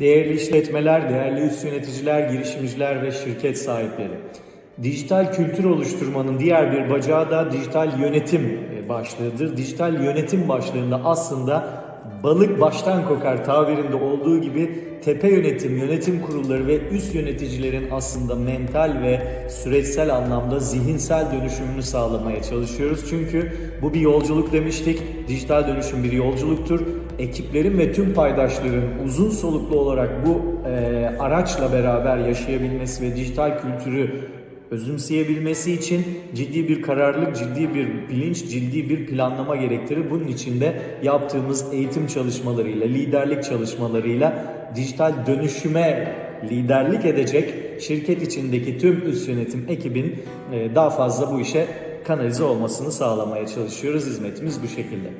Değerli işletmeler, değerli üst yöneticiler, girişimciler ve şirket sahipleri. Dijital kültür oluşturmanın diğer bir bacağı da dijital yönetim e, başlığıdır. Dijital yönetim başlığında aslında balık baştan kokar tabirinde olduğu gibi tepe yönetim, yönetim kurulları ve üst yöneticilerin aslında mental ve süreçsel anlamda zihinsel dönüşümünü sağlamaya çalışıyoruz. Çünkü bu bir yolculuk demiştik. Dijital dönüşüm bir yolculuktur. Ekiplerin ve tüm paydaşların uzun soluklu olarak bu e, araçla beraber yaşayabilmesi ve dijital kültürü özümseyebilmesi için ciddi bir kararlılık, ciddi bir bilinç, ciddi bir planlama gerektirir. Bunun için de yaptığımız eğitim çalışmalarıyla, liderlik çalışmalarıyla dijital dönüşüme liderlik edecek şirket içindeki tüm üst yönetim ekibin e, daha fazla bu işe kanalize olmasını sağlamaya çalışıyoruz. Hizmetimiz bu şekilde.